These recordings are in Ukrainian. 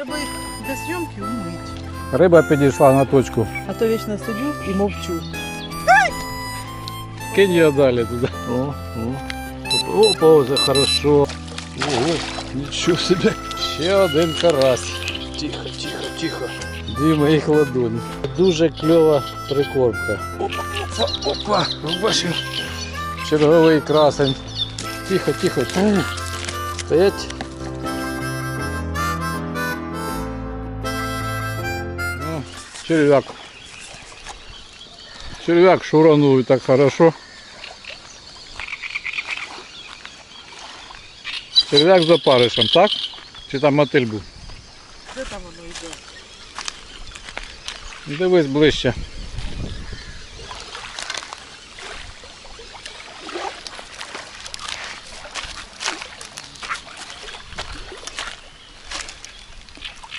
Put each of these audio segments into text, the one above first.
Треба їх для зйомки умити. Риба підійшла на точку. А то вічно сидю і мовчу. Кинь її далі туди. О, о. Опа, опа, це хорошо. Ого, нічого собі. Ще один карась. Тихо, тихо, тихо. Дві моїх ладоні. Дуже кльова прикормка. Опа, опа, бачив. Черговий красень. Тихо, тихо. Стоять. Червяк. Червяк шуранует так хорошо. Червяк за паришем, так? Чи там мотиль був? Де там воно йде? Дивись ближче.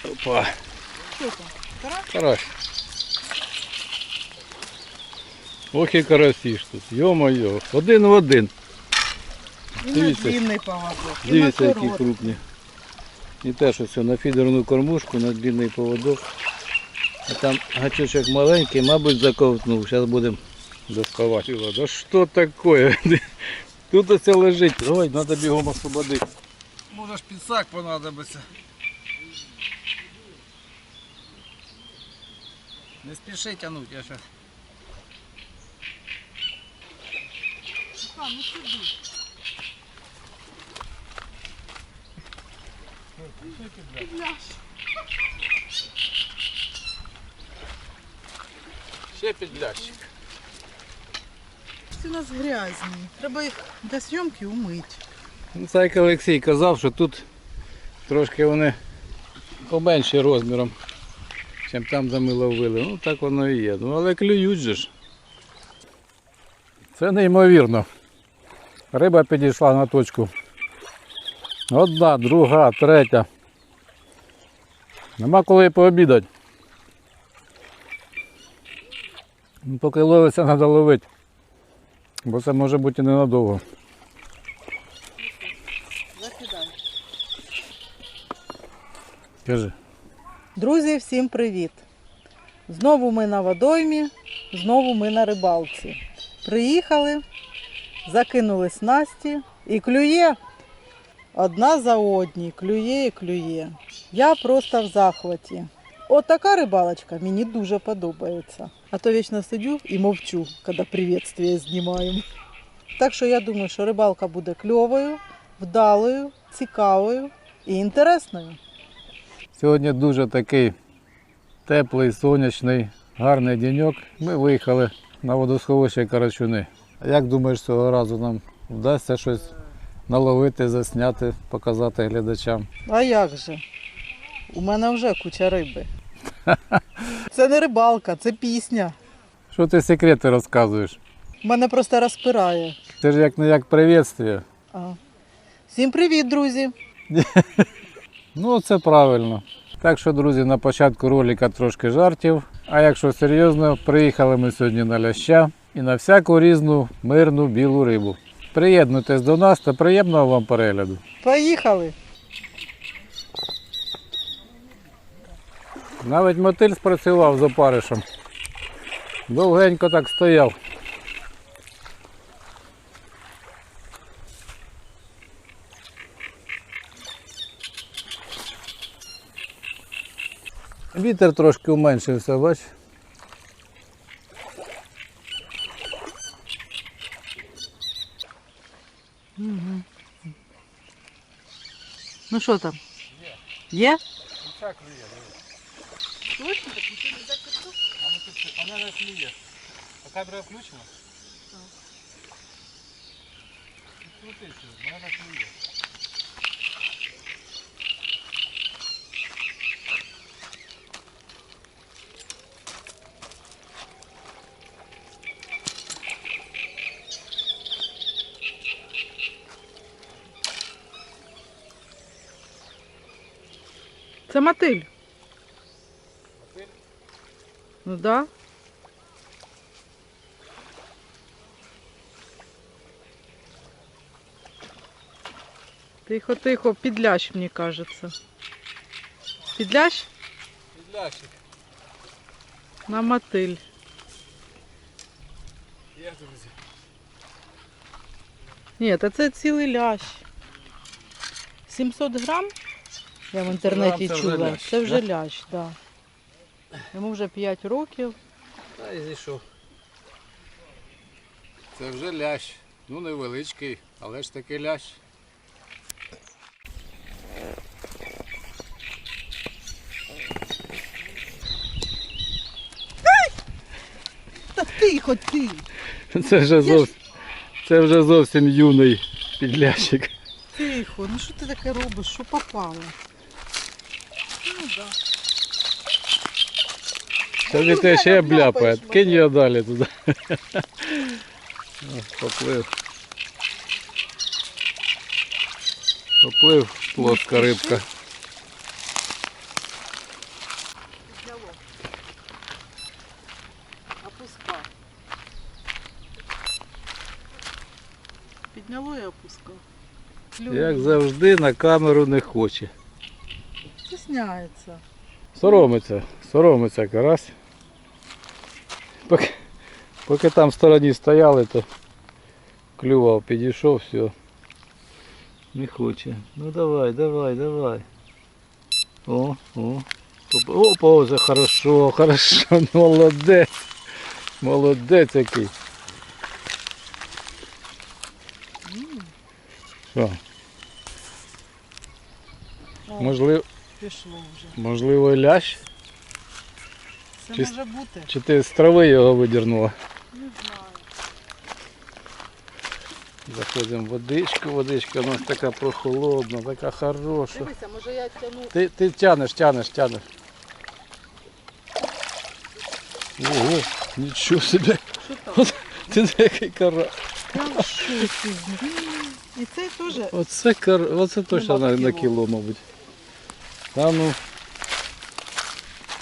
Опа. Що там? Карась? Карась. Ох і карасі ж тут. Йо-моє. Один в один. І на Дивіться. длинний поводок. і на Дивіться, які короткий. крупні. І теж ось на фідерну кормушку, на длинний поводок. А там гачочок маленький, мабуть, заковтнув. Зараз будемо доставати. Да що таке? Тут оце лежить. Давай, треба бігом освободити. Може ж підсак понадобиться. Не спіши тянуть, я ще. А, ну сиди. Ще підлящик. Ці у нас грязні. Треба їх для зйомки умити. Ну, Це Олексій казав, що тут трошки вони поменші розміром, ніж там, де ми ловили. Ну так воно і є. Ну але клюють же ж. Це неймовірно. Риба підійшла на точку. Одна, друга, третя. Нема коли пообідати. Ну, Поки ловиться, треба ловити. Бо це може бути ненадовго. Кажи. Друзі, всім привіт! Знову ми на водоймі, знову ми на рибалці. Приїхали, закинули снасті і клює. Одна за одній, клює і клює. Я просто в захваті. От така рибалочка мені дуже подобається. А то вічно сидю і мовчу, коли приветствие знімаємо. Так що я думаю, що рибалка буде кльовою, вдалою, цікавою і інтересною. Сьогодні дуже такий теплий, сонячний, гарний деньок. Ми виїхали на водосховище Карачуни. А Як думаєш, цього разу нам вдасться щось наловити, засняти, показати глядачам? А як же? У мене вже куча риби. Це не рибалка, це пісня. Що ти секрети розказуєш? Мене просто розпирає. Це ж як не як привітствие. А. Всім привіт, друзі! Ну, це правильно. Так що, друзі, на початку ролика трошки жартів. А якщо серйозно, приїхали ми сьогодні на ляща і на всяку різну мирну білу рибу. Приєднуйтесь до нас та приємного вам перегляду. Поїхали! Навіть мотиль спрацював з опаришем. Довгенько так стояв. Вітер трошки уменшився, бач? Ну що там? Є? Вона не сміє. А камера включена? Крутися, вона не сміє. Це мотиль. Ну да. Тихо, тихо, підлящ, мені кажеться. Підлящ Підлящик. на мотиль. Є, друзі. Ні, та це цілий лящ. 700 грам, я в інтернеті це вже чула. це вже да? лящ, так. Да. Йому вже 5 років. Та і зійшов. Це вже лящ. Ну невеличкий, але ж таки лящ. Та тихо ти! Це вже зовсім, це вже зовсім юний підлящик. Тихо, ну що ти таке робиш? Що попало? Ну. Це те ще обляпає. Кинь його далі туди. Поплив. Поплив плоска рибка. Підняло. Опускав. Підняло і опускав. Як завжди на камеру не хоче. Стісняється. Соромиться, соромиться карась. Поки, поки там в стороні стояли, то клював, підійшов, все. Не хоче. Ну давай, давай, давай. О, о. Оп, Опа, вже хорошо, хорошо, молодець. Молодець який. Що, можливо, пішло вже. можливо лящ? Це Чи- може бути. Чи ти з трави його видірнула? Не знаю. Заходимо в водичку, водичка у нас така прохолодна, така хороша. Дивися, може я тяну. Ти, ти тянеш, тянеш, тянеш. Ого, нічого собі. Що там? Ти який кара. Я в. І цей теж. Оце. Оце точно на, на кіло, мабуть. Та ну.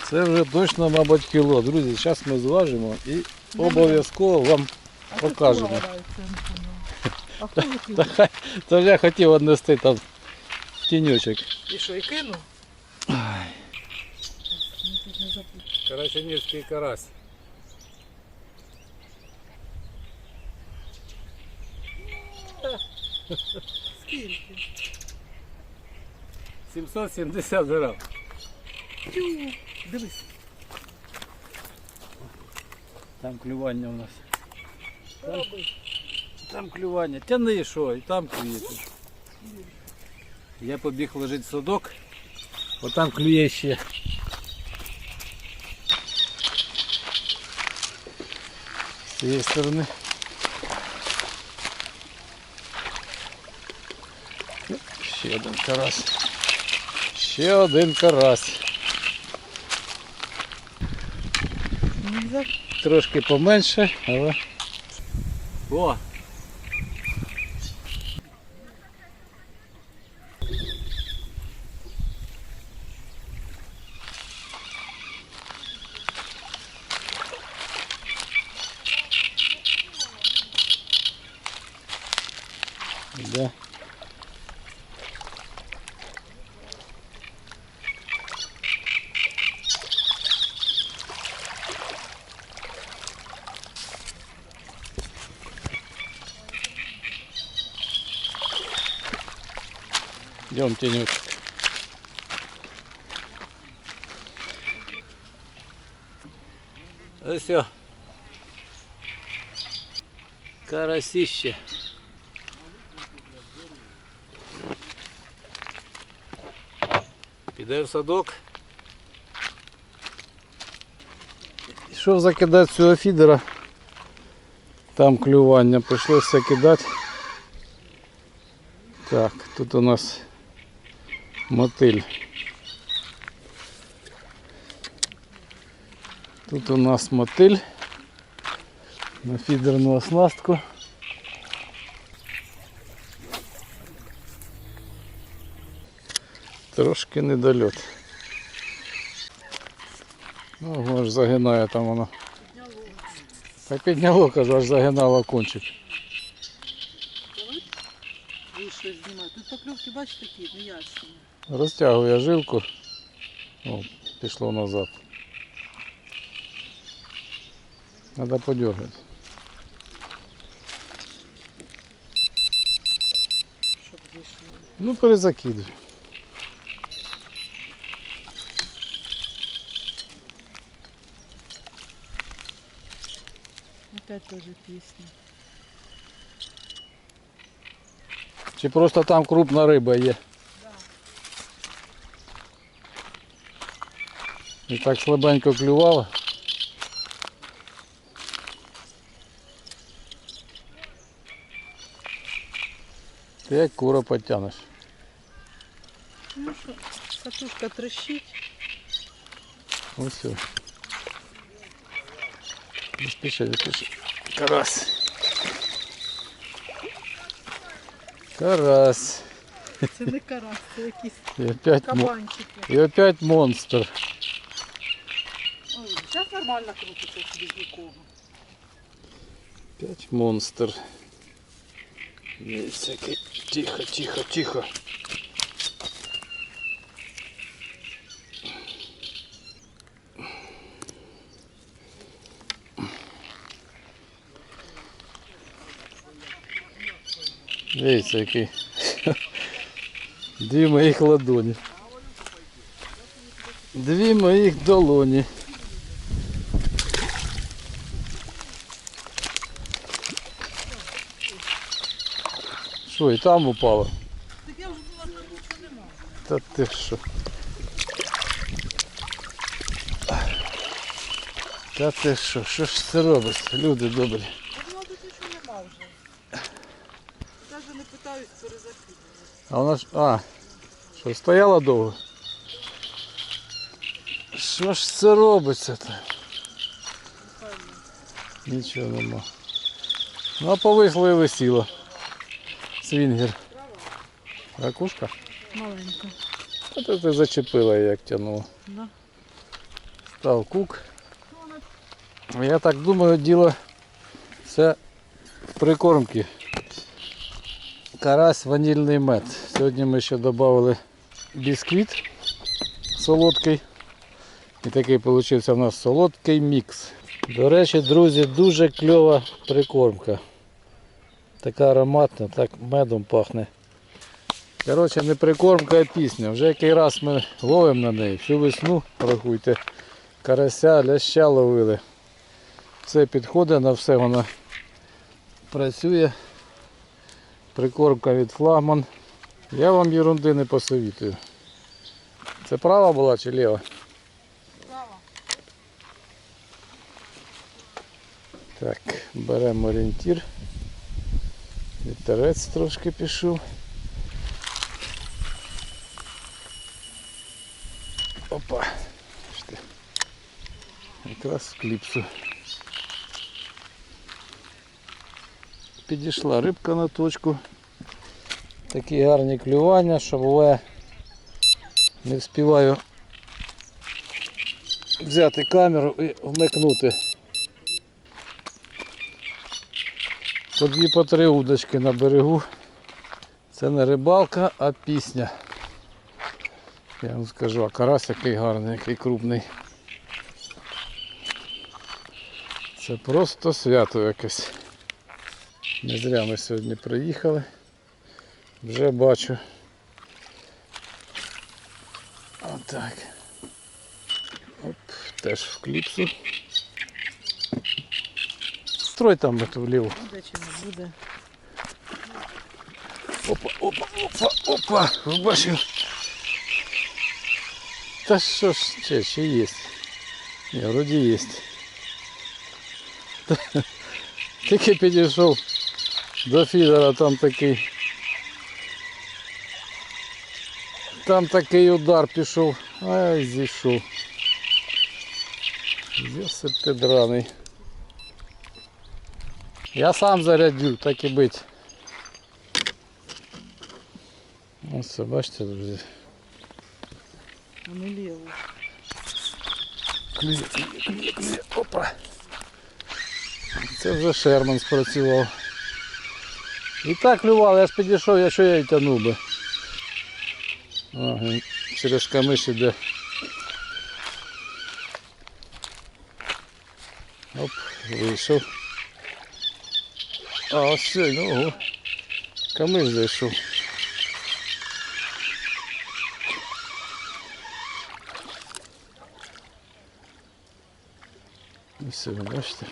Це вже точно, мабуть, кіло. Друзі, зараз ми зважимо і обов'язково вам покажемо. Та я хотів однести там в тіньочок. І що, і кинув? Карасинівський карась. Скільки? 770 грам. Тю, Дивись. Там клювання у нас. Робить. Там клювання. Тяни що, і там клює. Я побіг лежить в садок, бо там клює ще. З цієї сторони. Ще один карась. Ще один карась. Трошки поменше, але. О! тенечек. Ну все. Карасище. Піде в садок. Пішов закидати цього фідера. Там клювання. Прийшлося кидати. Так, тут у нас мотиль. Тут у нас мотиль на фідерну оснастку. Трошки недольот. Ну, аж загинає там воно. Так підняло, кажу, аж загинало кончик. Тут покльовки, бачите, такі, неясні. Розтягує жилку. О, пішло назад. Щоб вийшло. Ну, перезакидывай. Опять тоже пісня. Чи просто там крупна риба є? І так слабенько клювала. Ти як кура потягнеш. Ну що, катушка трещить. Ось все. Не спіши, не спіши. Карась. Карась. Це не карась, це якісь І опять, мо- кабанчики. і опять монстр. Ой, зараз нормально крутиться без нікого. Опять монстр. Є всякий. Тихо, тихо, тихо. Дивіться, який. Дві моїх ладоні. Дві моїх долоні. Що, і там упало? Так я вже була там нічого нема. Та ти що? Та ти що? Що ж це робить? Люди добрі. Воно тут нічого нема вже. Навіть не питаюсь перезакидувати. А вона ж. А, що, стояла довго? Що ж це робиться то? Нічого нема. Ну а повисло і висіло. Свінгер. Ракушка? Маленька. А то ти зачепила як тягнула. Да. Став кук. Я так думаю, діло це прикормки. Карась ванільний мед. Сьогодні ми ще додали бісквіт солодкий. І такий вийшов у нас солодкий мікс. До речі, друзі, дуже кльова прикормка. Така ароматна, так медом пахне. Коротше, не прикормка, а пісня. Вже який раз ми ловимо на неї. Всю весну, рахуйте, карася, ляща ловили. Все підходить, на все вона працює. Прикормка від флагман. Я вам ерунди не посовітую. Це права була чи ліва? Права. Так, беремо орієнтір. Вітерець трошки пішов. Опа. Якраз в кліпсу. Підійшла рибка на точку. Такі гарні клювання, що буває не вспіваю взяти камеру і вмикнути. По дві по три удочки на берегу. Це не рибалка, а пісня. Я вам скажу, а карась який гарний, який крупний. Це просто свято якесь. Не зря ми сьогодні приїхали. Вже бачу. Отак. Оп, теж в кліпсу. Строй там эту вліво. Буде чи не буде. Опа, опа, опа, опа, бачив. Та що ж, ще, ще є. Ні, вроді є. Тільки підійшов до фідера, там такий. Там такий удар пішов, ай зійшов. Йосип ти драний. Я сам зарядил, так і бить. Ось це бачите, друзі. Вони ліво. Клює, клює. Опа. Це вже Шерман спрацював. И так клював, я ж підійшов, я что я й тянув би. О, через камиш іде. Оп, вышел. А, ось все, ну ого. Камиш зайшов. Ось він, бачите?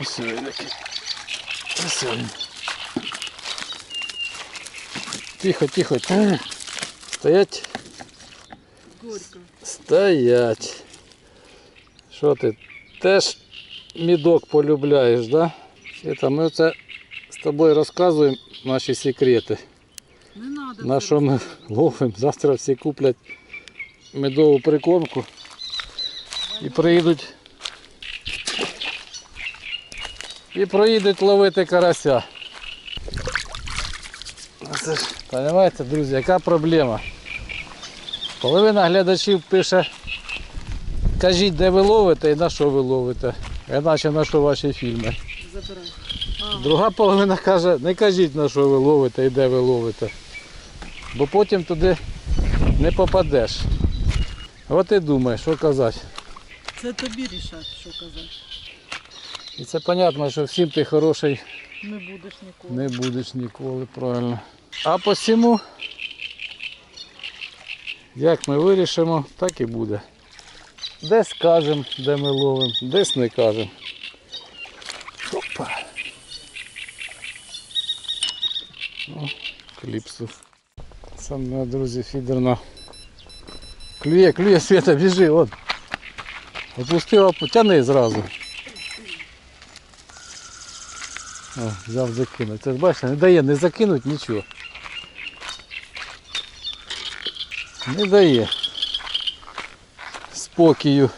Ось він такий. Ось він. Тихо, тихо. Та. Стоять. Горько. Стоять. Що ти теж мідок полюбляєш, да? Это ми це з тобою розказуємо наші секрети. Не надо. На що ми ловимо. Завтра всі куплять медову прикормку і приїдуть. І приїдуть ловити карася. Це ж, розумієте, друзі, яка проблема? Половина глядачів пише, кажіть, де ви ловите і на що ви ловите. Іначе на що ваші фільми. Друга половина каже, не кажіть на що ви ловите і де ви ловите. Бо потім туди не попадеш. От і думай, що казати. Це тобі рішати, що казати. І це зрозуміло, що всім ти хороший Не будеш ніколи. не будеш ніколи, правильно. А посіму, як ми вирішимо, так і буде. Десь кажемо, де ми ловимо, десь не кажемо. О, кліпсу. Саме, друзі, фідерна. Клює, клює, Света, біжи, от. Опустила, тяни зразу. О, взяв закинув. Це ж бачите, не дає не закинуть нічого. Не дає. Спокою.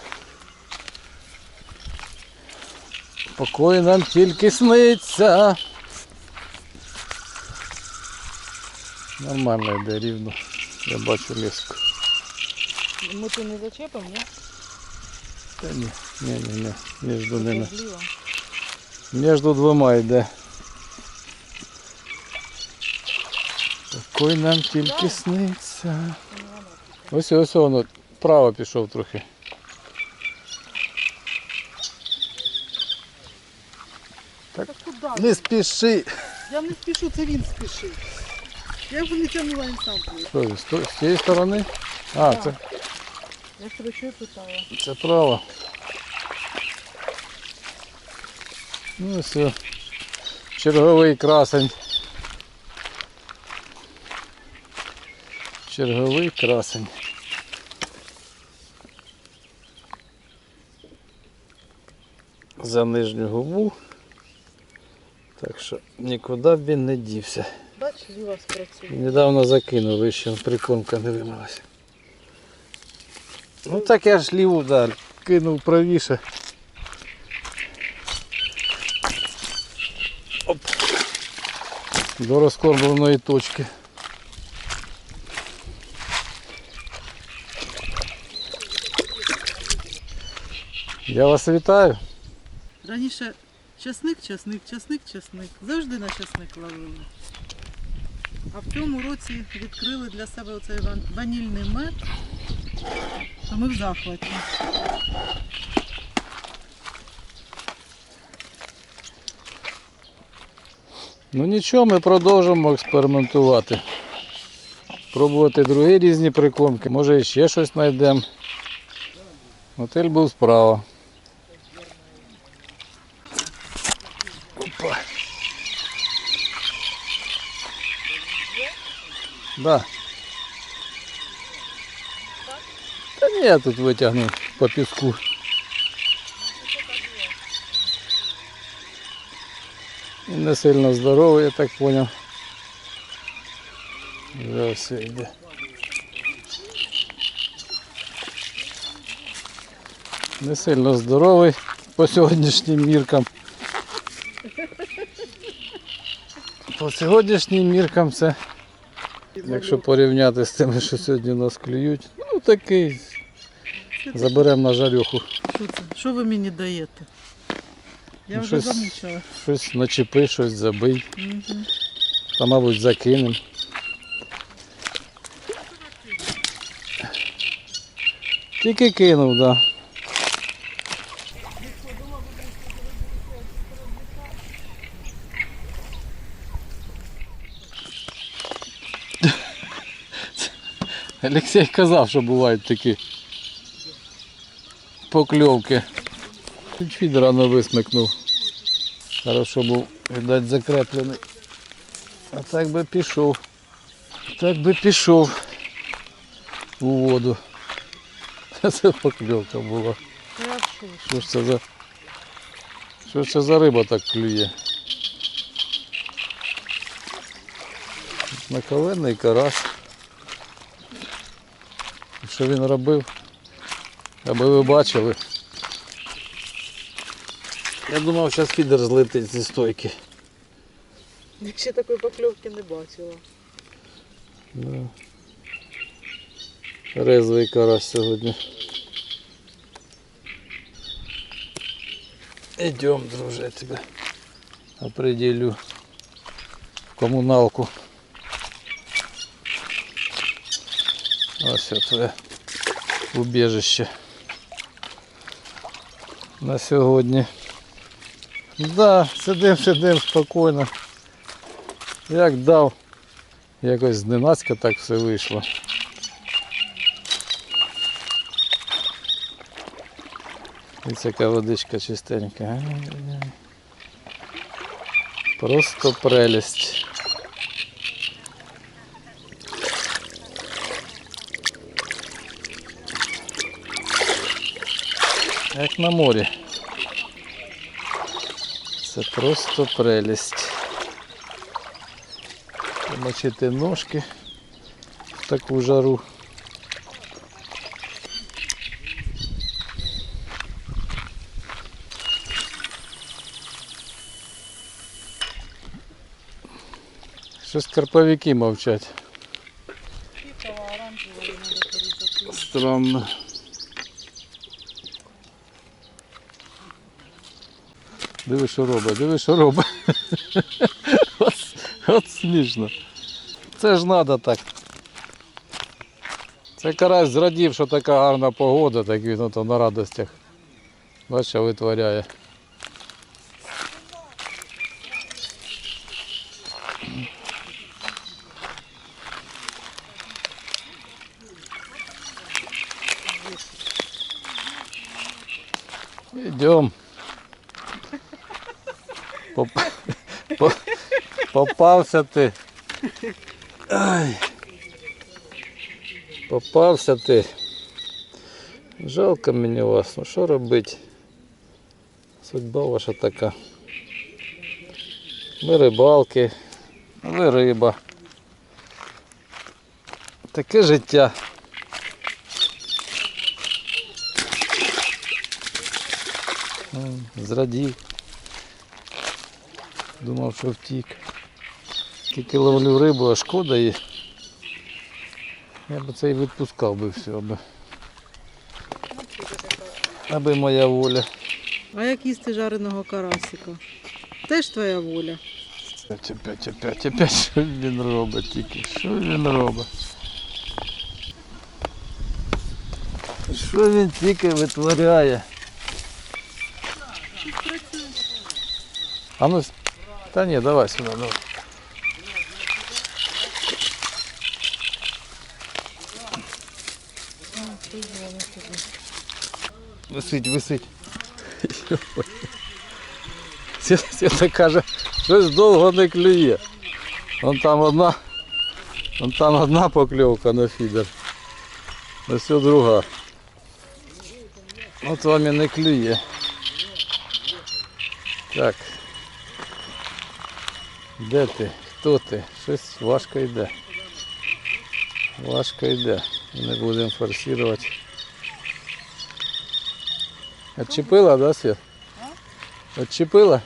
Покой нам тільки сниться. Нормально йде рівно. Я бачу леску. Ми тут не зачепимо, ні? Та ні, ні, ні, ні. Між ними. Між двома йде. Покой нам тільки сниться. Ось ось воно вправо пішов трохи. Так? Не спіши. Я не спішу, це він спішив. Я його не тягнула, він сам плив. Що, з то- з цієї сторони? А, це, Я тебе що питала. це право. Ну все. Черговий красень. Черговий красень. За нижню губу. Так що нікуди б він не дівся. Бач, ліва спрацює. Недавно закинув, вище прикормка не вимилася. Ну так я ж ліву да, кинув правіше. Оп. До розкормленої точки. Я вас вітаю. Раніше часник, часник, часник, часник. Завжди на часник ловили. А в цьому році відкрили для себе оцей ванільний мед. То ми в захваті. Ну нічого, ми продовжимо експериментувати. Пробувати другі різні прикормки. Може ще щось знайдемо. Готель був справа. Опа. Да. Та ні, я тут витягну по піску. Не сильно здоровий, я так зрозумів. Вже все йде. Не сильно здоровий по сьогоднішнім міркам. По сьогоднішнім міркам це, якщо порівняти з тими, що сьогодні нас клюють, ну такий. Заберемо на жарюху. Що це? Що ви мені даєте? Я Ну, вже щось- замучила. Щось начепи, щось забий. Мгм. Та, мабуть, закинемо. Тільки кинув, так. Да. Олексій казав, що бувають такі покльовки. Чуть рано висмикнув. Хорошо був, видать, закреплений. А так би пішов. Так би пішов у воду. Це покльовка була. Що ж це за. Що ж це за риба так клює? Наковенний карась. Що він робив? Аби ви бачили. Я думав, зараз фідер злетить зі стойки. Я ще такої покльовки не бачила. Да. Резвий карась сьогодні. Идем, друже, я тебе определю в комуналку. Ось це твоє убіжище на сьогодні. Да, сидим, сидим спокійно. Як дав, якось зненацька так все вийшло. Ось яка водичка чистенька. Просто прелість. Як на морі. Це просто прелість. Помочити ножки в таку жару. Щось карповики мовчать. Странно. Диви, що робить, диви, що робить. От, от смішно. Це ж треба так. Це карась зрадів, що така гарна погода, так він ото на радостях. Бачиш, витворяє. Попався ти. Ай. Попався ти. Жалко мені вас. Ну що робити? Судьба ваша така. Ми рибалки, ви риба. Таке життя. Зрадів. Думав, що втік. Тільки ловлю рибу, а шкода її. Я б це і відпускав би все, аби. Аби моя воля. А як їсти жареного карасика? Теж твоя воля. Опять, опять, опять, опять, що він робить тільки? Що він робить? Що він тільки витворяє? А ну, та ні, давай сюди, давай. Висить, висить. Свята каже, щось довго не клює. Вон там одна, вон там одна покльовка на фідер. Ось все друга. От вам і не клює. Так. Де ти? Хто ти? Щось важко йде. Важко йде. Не будемо форсувати. Отчепила, да, Свет? Отчепила?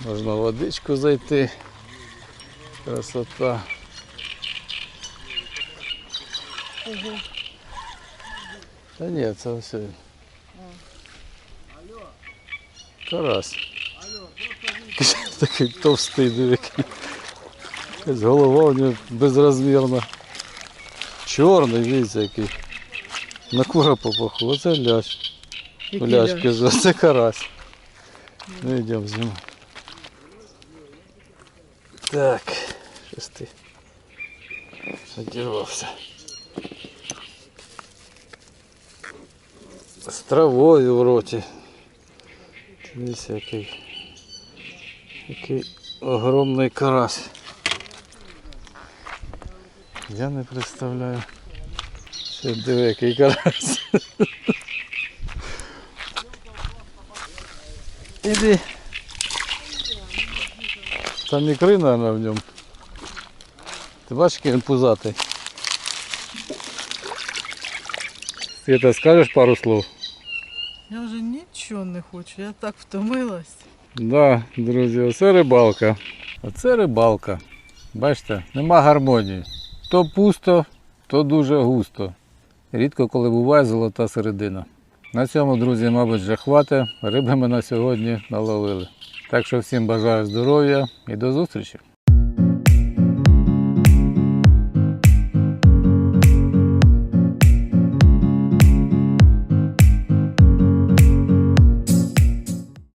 Можна в водичку зайти. Красота. Та ні, це все. Карась. Такий товстий дивик. Якась голова у нього безрозмірна. Чорний, дивіться який. На кура попаху. Оце лящ. Який Лящ, кажу, це карась. Ну йдемо зиму. Так, щось ти одірвався. З травою в роті. Дивись, який, який огромний карась. Я не представляю. Ще диви, який карась. Іди. Там ікри, наверное, в ньому. Ти бачиш, який він пузатий. Света, скажеш пару слов? Я вже нічого не хочу, я так втомилась. Да, друзі, оце рибалка. Оце рибалка. Бачите, нема гармонії. То пусто, то дуже густо. Рідко коли буває золота середина. На цьому, друзі, мабуть, вже хвати. Риби ми на сьогодні наловили. Так що всім бажаю здоров'я і до зустрічі.